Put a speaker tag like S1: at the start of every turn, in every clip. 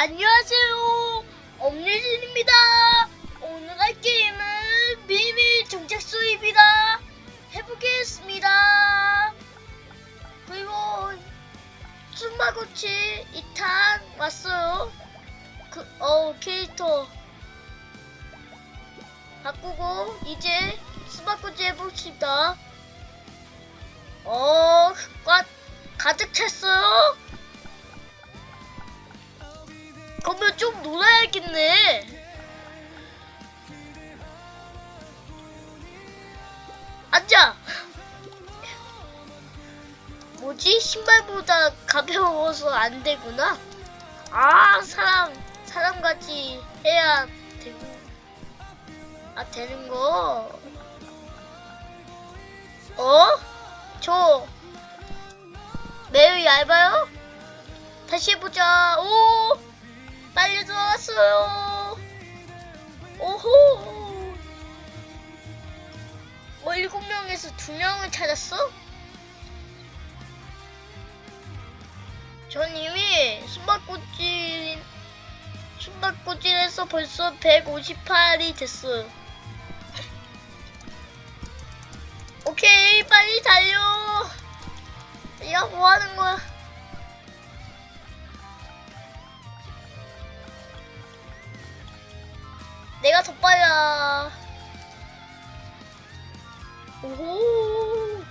S1: 안녕하세요. 엄유진입니다. 오늘 할 게임은 비밀 정착소입니다. 해보겠습니다. 그리고 숨바꼭질 2탄 왔어요. 그, 어, 캐릭터 바꾸고 이제 숨바꼭질 해봅시다. 어, 꽉 가득 찼어요. 놀아야겠네. 앉아. 뭐지? 신발보다 가벼워서 안 되구나. 아, 사람, 사람같이 해야 되고. 아, 되는 거. 어? 저 매우 얇아요? 다시 해보자. 오! 빨리 들어왔어요. 오호. 뭐 일곱 명에서 두 명을 찾았어? 전 이미 숨바꼭질 숨바꼭질에서 벌써 158이 됐어요. 오케이 빨리 달려. 야뭐 하는 거야? 내가 더 빨라. 오호.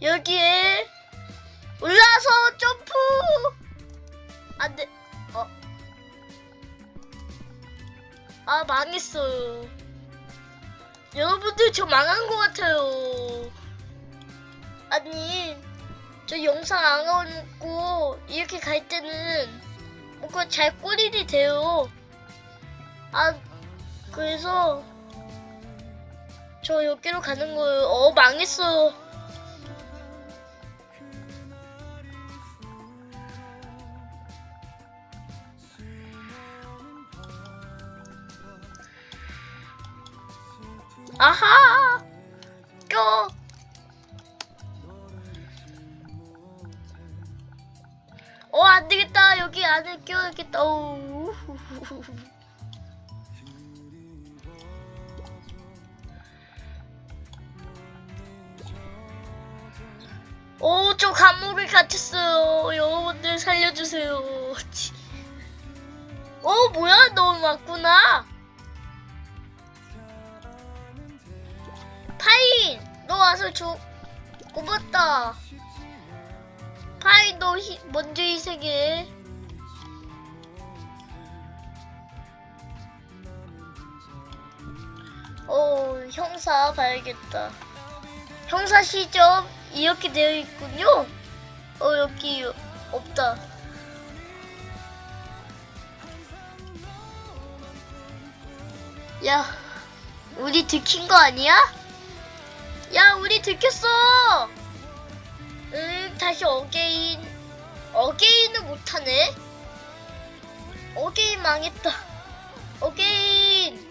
S1: 여기에 올라서 점프. 안 돼. 어. 아, 망했어요. 여러분들 저 망한 것 같아요. 아니, 저 영상 안 올고 이렇게 갈 때는 뭔가 잘 꼬리이 돼요. 아, 그래서 저 여기로 가는 거예요. 어, 망했어. 아하! 껴! 안 되겠다. 여기 안에 껴야겠다. 오. 오, 저 감옥에 갇혔어요. 여러분들 살려주세요. 치. 어, 뭐야? 너 왔구나. 파인, 너 와서 줘. 고맙다. 파인, 너 희- 먼저 희생해. 어, 형사 봐야겠다. 형사 시점 이렇게 되어 있군요. 어, 여기 없다. 야, 우리 들킨 거 아니야? 야, 우리 들켰어! 응, 다시 어게인. 어게인을 못하네? 어게인 망했다. 어게인!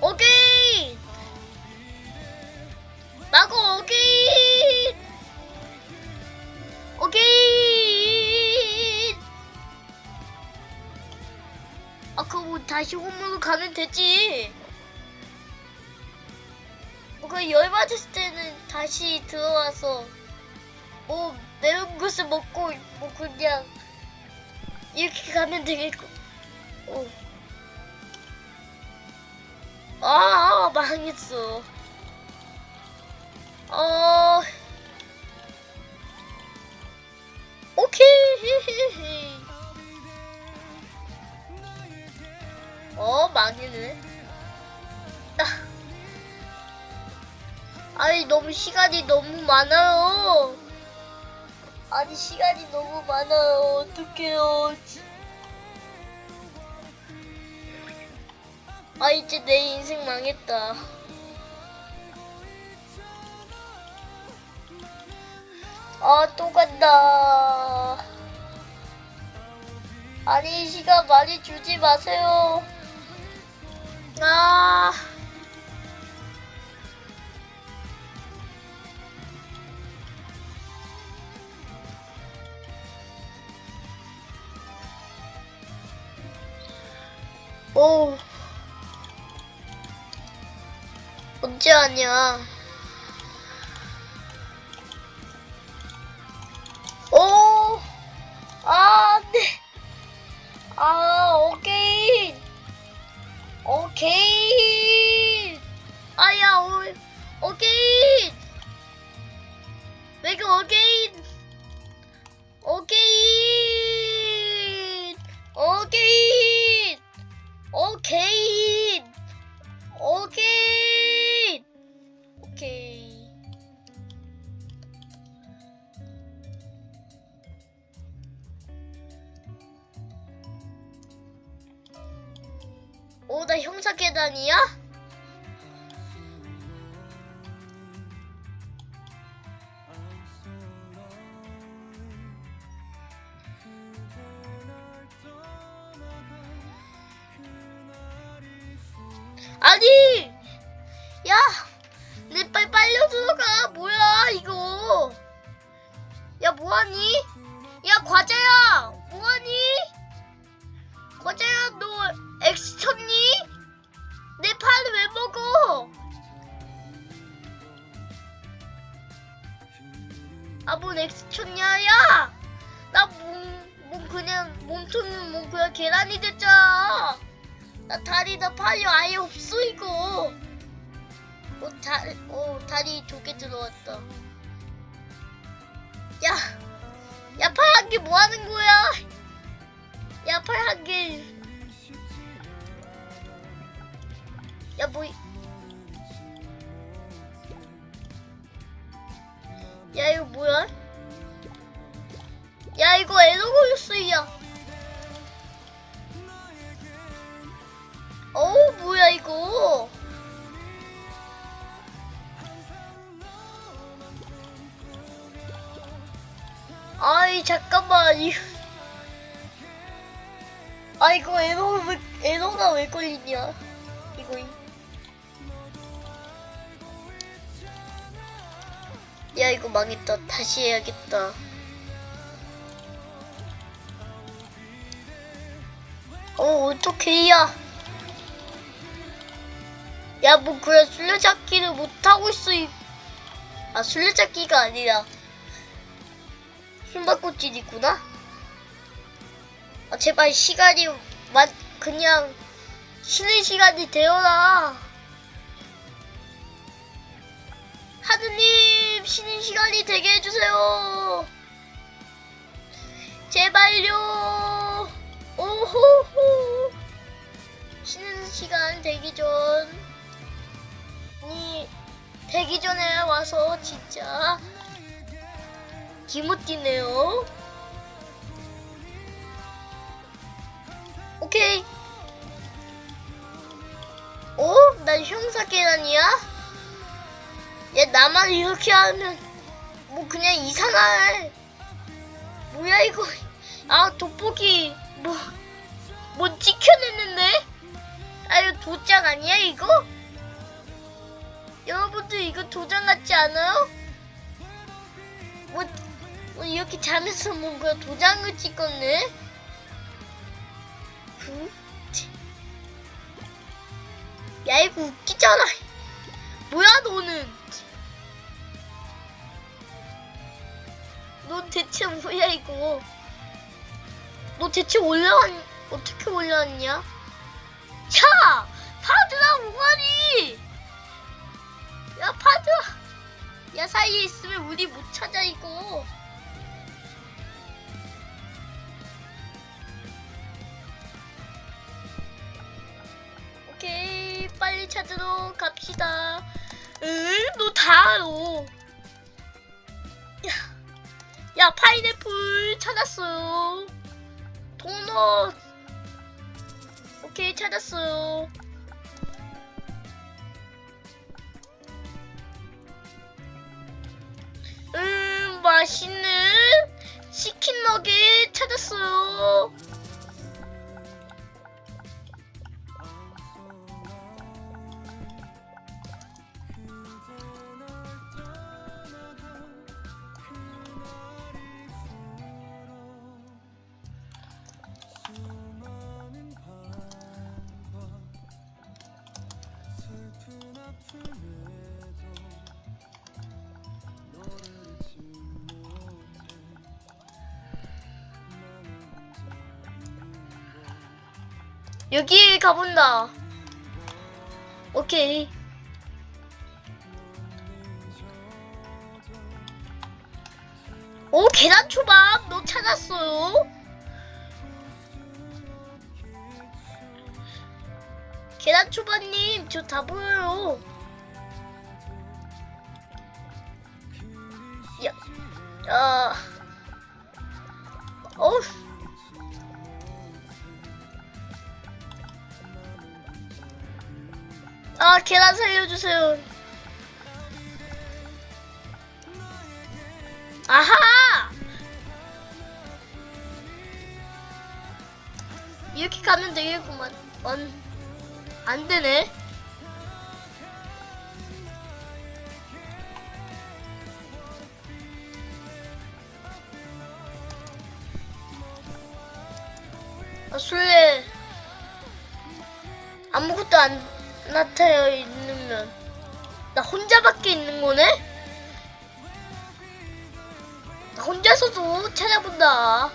S1: 어게인! 마고 어게인! 어게인! 아, 그거 뭐 다시 홈으로 가면 되지. 그 열받았을 때는 다시 들어와서 뭐 매운 것을 먹고 뭐 그냥 이렇게 가면 되겠고. 어. 아 망했어. 어. 오케이. 어 망했네. 아니 너무 시간이 너무 많아요. 아니 시간이 너무 많아요. 어떡해요. 아 이제 내 인생 망했다. 아 또 간다. 아니 시간 많이 주지 마세요. 아. 오. 언제 하냐? 오케이. 오케이. 오케이. 오, 나 형사 계단이야? 아니! 야! 내 빨리 빨려 들어가! 뭐야, 이거! 야, 뭐하니? 야, 과자야! 뭐하니? 과자야, 너 X 쳤니? 내 팔을 왜 먹어? 아, 뭔 X 쳤냐, 야! 나 몸, 몸 그냥, 몸통은 몸 그냥 계란이 됐잖아! 나 다리, 나 팔이 아예 없어, 이거! 어, 다, 어, 다리 조개 들어왔다. 야! 야, 팔한개뭐 하는 거야? 야, 팔한 개. 야, 뭐. 아이, 잠깐만. 이 아, 이거 에러, 왜, 에러가 왜 걸리냐? 이거. 이- 야 이거 망했다 다시 해야겠다 어 어떡해 야 야 뭐 그래 술래잡기를 못하고 있어 이... 아 술래잡기가 아니라 숨바꼭질이구나 아 제발 시간이 만 그냥 쉬는 시간이 되어라 하느님 쉬는 시간이 되게 해주세요. 제발요. 오호호. 쉬는 시간 되기 전. 이 되기 전에 와서 진짜 기모띠네요. 오케이. 오? 난 형사 계란이야? 얘 나만 이렇게 하면 뭐 그냥 이상할 뭐야 이거 아 돋보기 뭐뭐 찍혀냈는데 아 이거 도장 아니야 이거 여러분들 이거 도장 같지 않아요 뭐, 뭐 이렇게 자면서 뭔가 도장을 찍었네. 야 이거 웃기잖아 뭐야 너는 너 대체 뭐야 이거? 너 대체 올라왔 어떻게 올라왔냐? 야, 파드라 오가리. 야 파드라. 야 사이에 있으면 우리 못 찾아 이거. 빨리 찾으러 갑시다. 응? 너다 알아. 야. 야 파인애플 찾았어요 도넛 오케이 찾았어요 음 맛있는 치킨 너겟 찾았어요 여기 가본다. 오케이. 오, 계란 초밥! 너 찾았어요? 계란 초밥님, 저 다 보여요. 야, 야, 어우. 아, 계란 살려주세요. 아하! 이렇게 가면 되겠구만. 안, 안 되네. 아무것도 안 나타여 있는 나 혼자밖에 있는 거네? 나 혼자서도 찾아본다.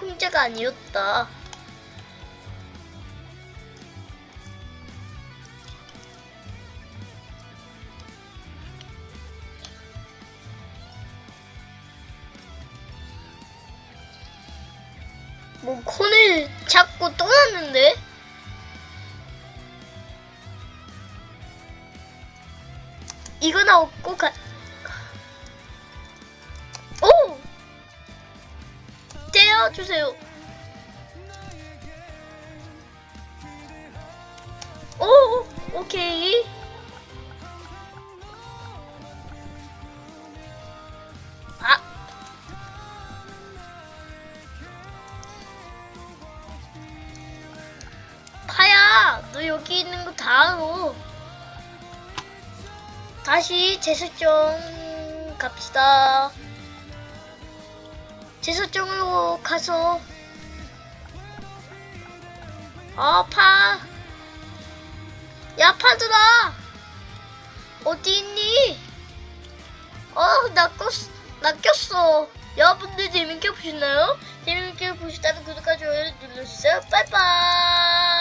S1: 혼자가 아니었다. 뭐 콘을 잡고 떠났는데? 이거나 얻고 가. 오! 떼어주세요. 오, 오케이. 제설정 갑시다. 제설정으로 가서 아 파. 야 파들아 어디 있니? 어나 꼈, 나 꼈어. 여러분들 재밌게 보셨나요? 재밌게 보셨다면 구독과 좋아요 눌러주세요. 빠이빠이.